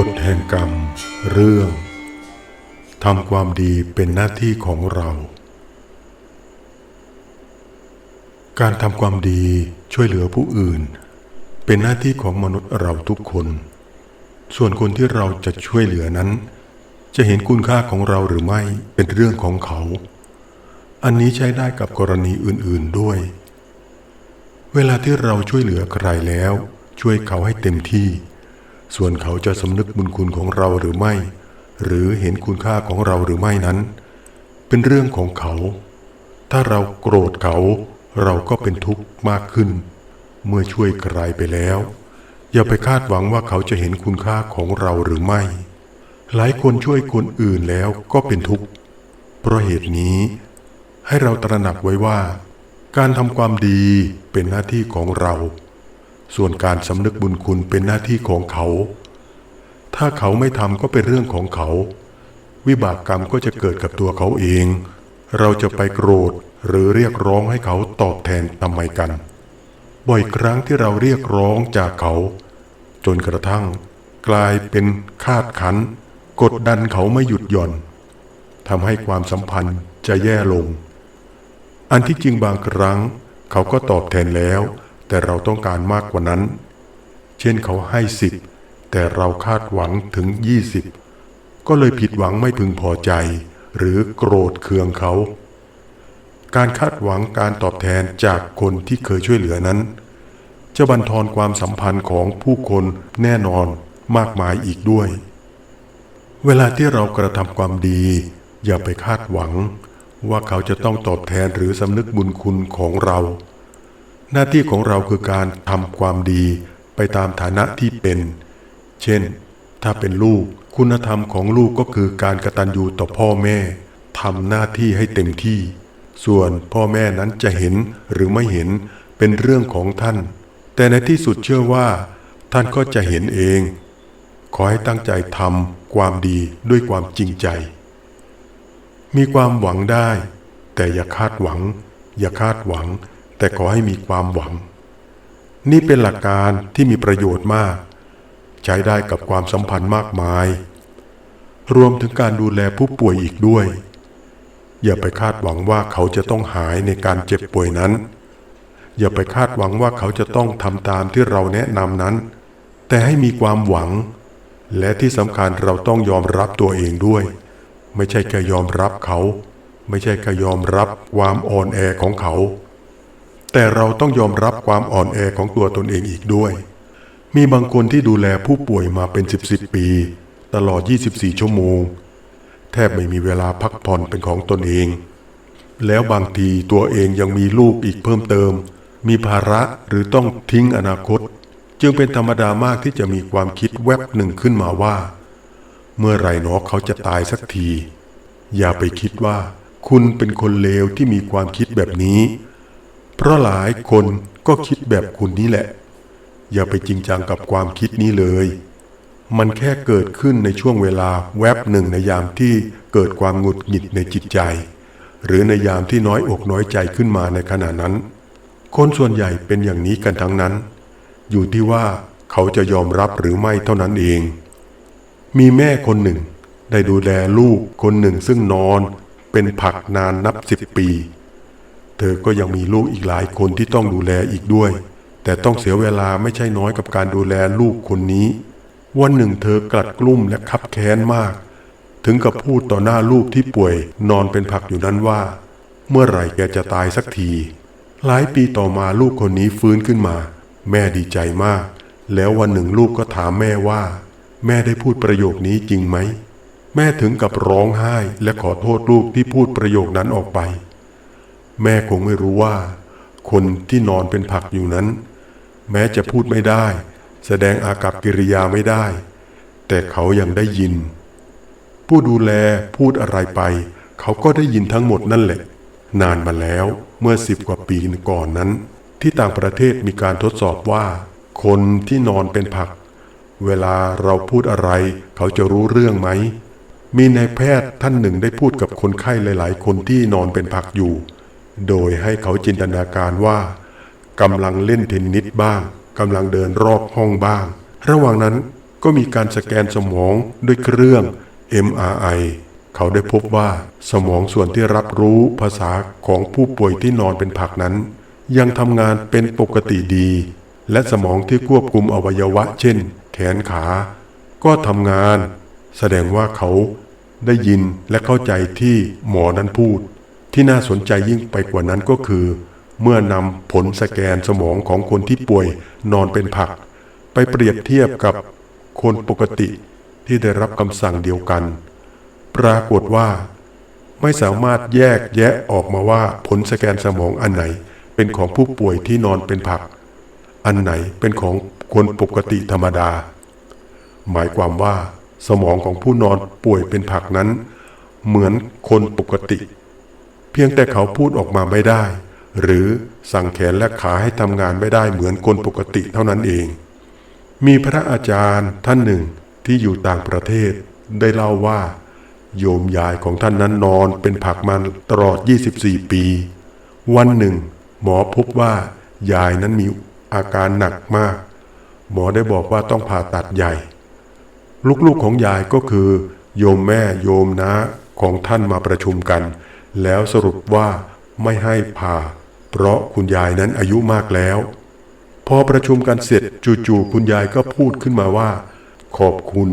กฎแห่งกรรม เรื่องทำความดีเป็นหน้าที่ของเรา การทำความดีช่วยเหลือผู้อื่น เป็นหน้าที่ของมนุษย์เราทุกคน ส่วนคนที่เราจะช่วยเหลือนั้น จะเห็นคุณค่าของเราหรือไม่เป็นเรื่องของเขา อันนี้ใช้ได้กับกรณีอื่นๆด้วย เวลาที่เราช่วยเหลือใครแล้ว ช่วยเขาให้เต็มที่ ส่วนเขาจะสำนึกบุญคุณของเราหรือไม่ หรือเห็นคุณค่าของเราหรือไม่นั้น เป็นเรื่องของเขา ถ้าเราโกรธเขาเราก็เป็นทุกข์มากขึ้น เมื่อช่วยใครไปแล้ว อย่าไปคาดหวังว่าเขาจะเห็นคุณค่าของเราหรือไม่ หลายคนช่วยคนอื่นแล้วก็เป็นทุกข์ เพราะเหตุนี้ ให้เราตระหนักไว้ว่า การทำความดีเป็นหน้าที่ของเรา ส่วนการสำนึกบุญคุณเป็นหน้าที่ของเขา ถ้าเขาไม่ทำก็เป็นเรื่องของเขา วิบากกรรมก็จะเกิดกับตัวเขาเอง เราจะไปโกรธหรือเรียกร้องให้เขาตอบแทนทำไมกัน บ่อยครั้งที่เราเรียกร้องจากเขา จนกระทั่ง กลายเป็นคาดขัน กดดันเขาไม่หยุดหย่อนทำให้ความสัมพันธ์จะแย่ลง อันที่จริงบางครั้ง เขาก็ตอบแทนแล้ว แต่เราต้องการมากกว่านั้น เช่นเขาให้สิบแต่เราคาดหวังถึงยี่สิบก็เลยผิดหวังไม่พึงพอใจ หรือโกรธเคืองเขา การคาดหวังการตอบแทนจากคนที่เคยช่วยเหลือนั้น จะบันทอนความสัมพันธ์ของผู้คนแน่นอนมากมายอีกด้วย เวลาที่เรากระทำความดี อย่าไปคาดหวังว่าเขาจะต้องตอบแทนหรือสำนึกบุญคุณของเรา หน้าที่ของเราคือการทำความดีไปตามฐานะที่เป็น เช่น ถ้าเป็นลูกคุณธรรมของลูกก็คือการกระตัญญูต่อพ่อแม่ทำหน้าที่ให้เต็มที่ ส่วนพ่อแม่นั้นจะเห็นหรือไม่เห็นเป็นเรื่องของท่าน แต่ในที่สุดเชื่อว่า ท่านก็จะเห็นเอง ขอให้ตั้งใจทำความดีด้วยความจริงใจ มีความหวังได้ แต่อย่าคาดหวัง อย่าคาดหวัง แต่ขอให้มีความหวัง นี่เป็นหลักการที่มีประโยชน์มาก ใช้ได้กับความสัมพันธ์มากมาย รวมถึงการดูแลผู้ป่วยอีกด้วย อย่าไปคาดหวังว่าเขาจะต้องหายในการเจ็บป่วยนั้น อย่าไปคาดหวังว่าเขาจะต้องทำตามที่เราแนะนำนั้น แต่ให้มีความหวัง และที่สำคัญเราต้องยอมรับตัวเองด้วย ไม่ใช่แค่ยอมรับเขา ไม่ใช่แค่ยอมรับความอ่อนแอของเขา แต่เราต้องยอมรับความอ่อนแอของตัวตนเองอีกด้วย มีบางคนที่ดูแลผู้ป่วยมาเป็นสิบสิบปี ตลอด 24 ชั่วโมง แทบไม่มีเวลาพักผ่อนเป็นของตนเอง แล้วบางทีตัวเองยังมีลูกอีกเพิ่มเติม มีภาระหรือต้องทิ้งอนาคต จึงเป็นธรรมดามากที่จะมีความคิดแวบหนึ่งขึ้นมาว่า เมื่อไรหนอเขาจะตายสักที อย่าไปคิดว่า คุณเป็นคนเลวที่มีความคิดแบบนี้ เพราะหลายคนก็คิดแบบคุณนี่แหละ อย่าไปจริงจังกับความคิดนี้เลย มันแค่เกิดขึ้นในช่วงเวลาแวบหนึ่งในยามที่เกิดความหงุดหงิดในจิตใจ หรือในยามที่น้อยอกน้อยใจขึ้นมาในขณะนั้น คนส่วนใหญ่เป็นอย่างนี้กันทั้งนั้น อยู่ที่ว่าเขาจะยอมรับหรือไม่เท่านั้นเอง มีแม่คนหนึ่ง ได้ดูแลลูกคนหนึ่งซึ่งนอนเป็นผักนานนับสิบปี เธอก็ยังมีลูกอีกหลายคนที่ต้องดูแลอีกด้วย แต่ต้องเสียเวลาไม่ใช่น้อยกับการดูแลลูกคนนี้ วันหนึ่งเธอกลัดกลุ้มและคับแค้นมาก ถึงกับพูดต่อหน้าลูกที่ป่วย นอนเป็นผักอยู่นั้นว่า เมื่อไหร่แกจะตายสักที หลายปีต่อมาลูกคนนี้ฟื้นขึ้นมา แม่ดีใจมาก แล้ววันหนึ่งลูกก็ถามแม่ว่า แม่ได้พูดประโยคนี้จริงไหม แม่ถึงกับร้องไห้และขอโทษลูกที่พูดประโยคนั้นออกไป แม่คงไม่รู้ว่า คนที่นอนเป็นผักอยู่นั้น แม้จะพูดไม่ได้ แสดงอากับกิริยาไม่ได้ แต่เขายังได้ยิน ผู้ดูแลพูดอะไรไป เขาก็ได้ยินทั้งหมดนั่นแหละ นานมาแล้วเมื่อสิบกว่าปีก่อนนั้น ที่ต่างประเทศมีการทดสอบว่า คนที่นอนเป็นผัก เวลาเราพูดอะไร เขาจะรู้เรื่องไหมมีนายแพทย์ท่านหนึ่งได้พูดกับคนไข้หลาย ๆ คนที่นอนเป็นผักอยู่ โดยให้เขาจินตนาการว่ากำลังเล่นเทนนิสบ้างกำลังเดินรอบห้องบ้าง ระหว่างนั้นก็มีการสแกนสมองด้วยเครื่อง MRI เขาได้พบว่าสมองส่วนที่รับรู้ภาษาของผู้ป่วยที่นอนเป็นผักนั้น ยังทำงานเป็นปกติดี และสมองที่ควบคุมอวัยวะ เช่น แขนขา ก็ทำงาน แสดงว่าเขาได้ยินและเข้าใจที่หมอนั้นพูด ที่น่าสนใจยิ่งไปกว่านั้นก็คือ เมื่อนำผลสแกนสมองของคนที่ป่วยนอนเป็นผัก ไปเปรียบเทียบกับคนปกติที่ได้รับคำสั่งเดียวกัน ปรากฏว่า ไม่สามารถแยกแยะออกมาว่าผลสแกนสมองอันไหน เป็นของผู้ป่วยที่นอนเป็นผัก อันไหนเป็นของคนปกติธรรมดา หมายความว่า สมองของผู้นอนป่วยเป็นผักนั้น เหมือนคนปกติ พียงแต่เขาพูดออกมาไม่ได้ หรือสั่งแขนและขาให้ทำงานไม่ได้เหมือนคนปกติเท่านั้นเอง มีพระอาจารย์ท่านหนึ่งที่อยู่ต่างประเทศ ได้เล่าว่า โยมยายของท่านนั้นนอนเป็นผักมันตลอด 24 ปี วันหนึ่ง หมอพบว่ายายนั้นมีอาการหนักมาก หมอได้บอกว่าต้องผ่าตัดใหญ่ ลูกๆของยายก็คือ โยมแม่โยมน้าของท่านมาประชุมกัน แล้วสรุปว่าไม่ให้ผ่า เพราะคุณยายนั้นอายุมากแล้ว พอประชุมกันเสร็จจู่ๆคุณยายก็พูดขึ้นมาว่า ขอบคุณ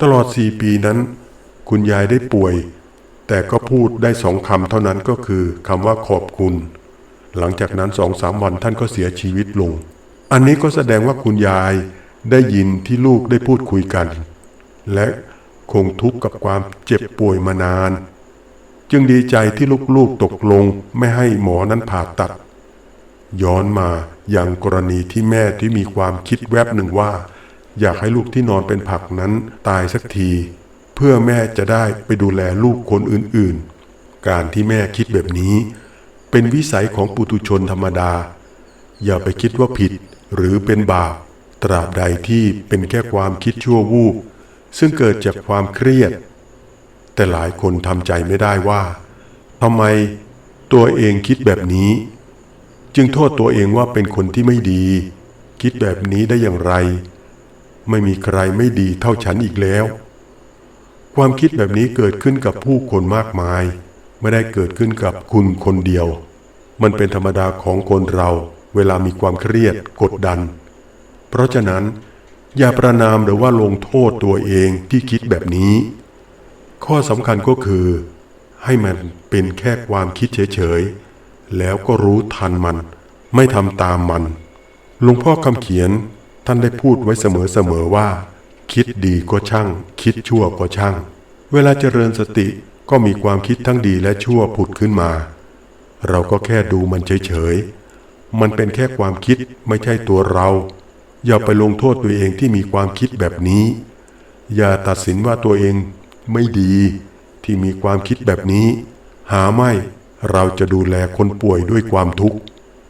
ตลอดสี่ปีนั้น คุณยายได้ป่วย แต่ก็พูดได้สองคำเท่านั้นก็คือคำว่าขอบคุณ หลังจากนั้นสองสามวันท่านก็เสียชีวิตลง อันนี้ก็แสดงว่าคุณยายได้ยินที่ลูกได้พูดคุยกัน และคงทุกข์กับความเจ็บป่วยมานาน จึงดีใจที่ลูกๆตกลงไม่ให้หมอนั้นผ่าตัด ย้อนมาอย่างกรณีที่แม่ที่มีความคิดแวบหนึ่งว่า อยากให้ลูกที่นอนเป็นผักนั้นตายสักที เพื่อแม่จะได้ไปดูแลลูกคนอื่นๆ การที่แม่คิดแบบนี้ เป็นวิสัยของปุถุชนธรรมดา อย่าไปคิดว่าผิดหรือเป็นบาปตราบใดที่เป็นแค่ความคิดชั่ววูบซึ่งเกิดจากความเครียด แต่หลายคนทำใจไม่ได้ว่าทำไมตัวเองคิดแบบนี้ จึงโทษตัวเองว่าเป็นคนที่ไม่ดี คิดแบบนี้ได้อย่างไร ไม่มีใครไม่ดีเท่าฉันอีกแล้ว ความคิดแบบนี้เกิดขึ้นกับผู้คนมากมาย ไม่ได้เกิดขึ้นกับคุณคนเดียว มันเป็นธรรมดาของคนเราเวลามีความเครียดกดดัน เพราะฉะนั้น อย่าประนามหรือว่าลงโทษตัวเองที่คิดแบบนี้ ข้อสำคัญก็คือ ให้มันเป็นแค่ความคิดเฉยๆ แล้วก็รู้ทันมัน ไม่ทำตามมันหลวงพ่อคำเขียนท่านได้พูดไว้เสมอๆว่า คิดดีก็ช่าง คิดชั่วก็ช่าง เวลาเจริญสติก็มีความคิดทั้งดีและชั่วผุดขึ้นมา เราก็แค่ดูมันเฉยๆ มันเป็นแค่ความคิดไม่ใช่ตัวเรา อย่าไปลงโทษตัวเองที่มีความคิดแบบนี้ อย่าตัดสินว่าตัวเอง ไม่ดีที่มีความคิดแบบนี้ หาไม่เราจะดูแลคนป่วยด้วยความทุกข์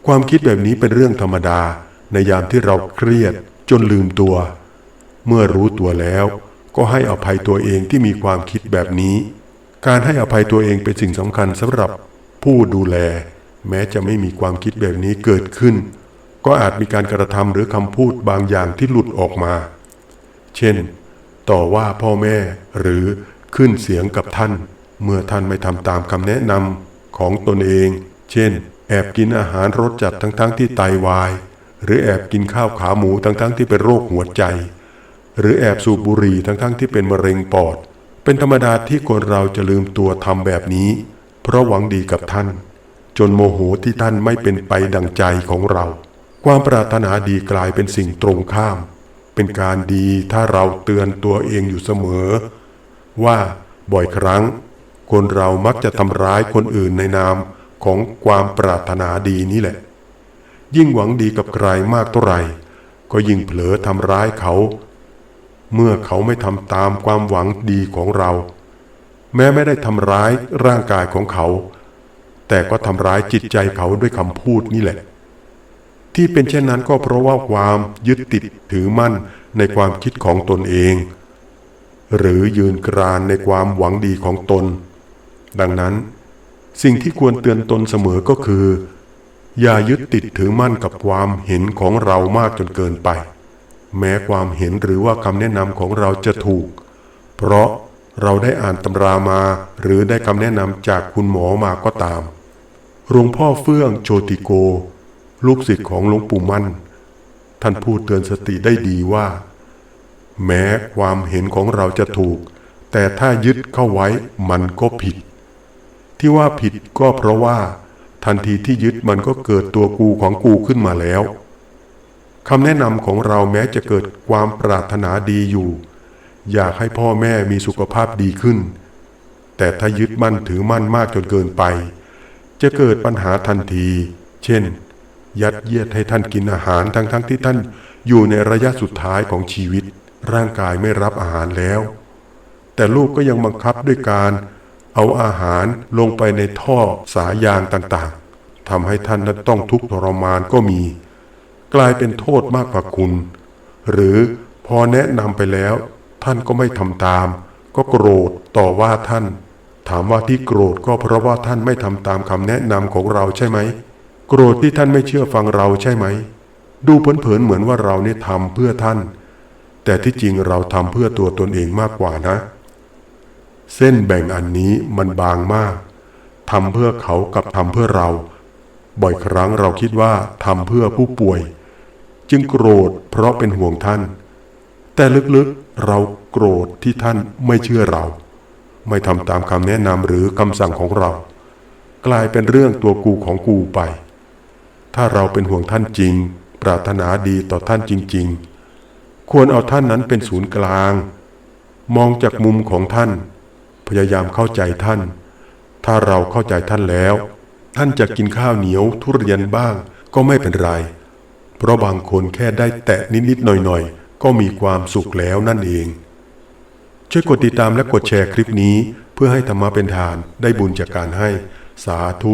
ความคิดแบบนี้เป็นเรื่องธรรมดา ในยามที่เราเครียดจนลืมตัว เมื่อรู้ตัวแล้ว ก็ให้อภัยตัวเองที่มีความคิดแบบนี้ การให้อภัยตัวเองเป็นสิ่งสำคัญสำหรับผู้ดูแล แม้จะไม่มีความคิดแบบนี้เกิดขึ้น ก็อาจมีการกระทำหรือคำพูดบางอย่างที่หลุดออกมา เช่น ต่อว่าพ่อแม่หรือขึ้นเสียงกับท่าน เมื่อท่านไม่ทำตามคำแนะนำของตนเอง เช่น แอบกินอาหารรสจัดทั้งๆทที่ไตาวาย หรือแอบกินข้าวขาหมูทั้งๆทที่เป็นโรคหัวใจ หรือแอบสูบบุหรี่ทั้งๆทที่เป็นมะเร็งปอด เป็นธรรมดาที่คนเราจะลืมตัวทำแบบนี้ เพราะหวังดีกับท่าน จนโมโหที่ท่านไม่เป็นไปดังใจของเรา ความปรารถนาดีกลายเป็นสิ่งตรงข้าม เป็นการดีถ้าเราเตือนตัวเองอยู่เสมอ ว่าบ่อยครั้ง คนเรามักจะทำร้ายคนอื่นในนามของความปรารถนาดีนี่แหละ ยิ่งหวังดีกับใครมากเท่าไหร่ ก็ยิ่งเผลอทำร้ายเขา เมื่อเขาไม่ทำตามความหวังดีของเรา แม้ไม่ได้ทำร้ายร่างกายของเขา แต่ก็ทำร้ายจิตใจเขาด้วยคำพูดนี่แหละ ที่เป็นเช่นนั้นก็เพราะว่าความยึดติดถือมั่นในความคิดของตนเอง หรือยืนกรานในความหวังดีของตน ดังนั้น สิ่งที่ควรเตือนตนเสมอก็คือ อย่ายึดติดถือมั่นกับความเห็นของเรามากจนเกินไป แม้ความเห็นหรือว่าคำแนะนำของเราจะถูก เพราะเราได้อ่านตำรามาหรือได้คำแนะนำจากคุณหมอมาก็ตามหลวงพ่อเฟื่องโชติโก ลูกศิษย์ของหลวงปู่มั่น ท่านพูดเตือนสติได้ดีว่า แม้ความเห็นของเราจะถูก แต่ถ้ายึดเข้าไว้มันก็ผิด ที่ว่าผิดก็เพราะว่า ทันทีที่ยึดมันก็เกิดตัวกูของกูขึ้นมาแล้วคำแนะนำของเราแม้จะเกิดความปรารถนาดีอยู่ อยากให้พ่อแม่มีสุขภาพดีขึ้น แต่ถ้ายึดมั่นถือมั่นมากจนเกินไป จะเกิดปัญหาทันที เช่น ยัดเยียดให้ท่านกินอาหารทั้งๆทที่ท่านอยู่ในระยะสุดท้ายของชีวิต ร่างกายไม่รับอาหารแล้ว แต่ลูกก็ยังบังคับด้วยการเอาอาหารลงไปในท่อสายยางต่างๆทำให้ท่านนั้นต้องทุกข์ทรมานก็มี กลายเป็นโทษมากกว่าคุณ หรือพอแนะนำไปแล้ว ท่านก็ไม่ทำตาม ก็โกรธต่อว่าท่าน ถามว่าที่โกรธก็เพราะว่าท่านไม่ทำตามคำแนะนำของเราใช่ไหม โกรธที่ท่านไม่เชื่อฟังเราใช่ไหม ดูเผินๆเหมือนว่าเราเนี่ยทำเพื่อท่าน แต่ที่จริงเราทำเพื่อตัวตนเองมากกว่านะ เส้นแบ่งอันนี้มันบางมากทำเพื่อเขากับทำเพื่อเรา บ่อยครั้งเราคิดว่าทำเพื่อผู้ป่วย จึงโกรธเพราะเป็นห่วงท่าน แต่ลึกๆเราโกรธที่ท่านไม่เชื่อเรา ไม่ทำตามคำแนะนำหรือคำสั่งของเรา กลายเป็นเรื่องตัวกูของกูไป ถ้าเราเป็นห่วงท่านจริง ปรารถนาดีต่อท่านจริง ๆ ควรเอาท่านนั้นเป็นศูนย์กลาง มองจากมุมของท่าน พยายามเข้าใจท่าน ถ้าเราเข้าใจท่านแล้ว ท่านจะกินข้าวเหนียวทุเรียนบ้าง ก็ไม่เป็นไร เพราะบางคนแค่ได้แตะนิดๆหน่อยๆ ก็มีความสุขแล้วนั่นเอง ช่วยกดติดตามและกดแชร์คลิปนี้ เพื่อให้ธรรมะเป็นทานได้บุญจากการให้สาธุ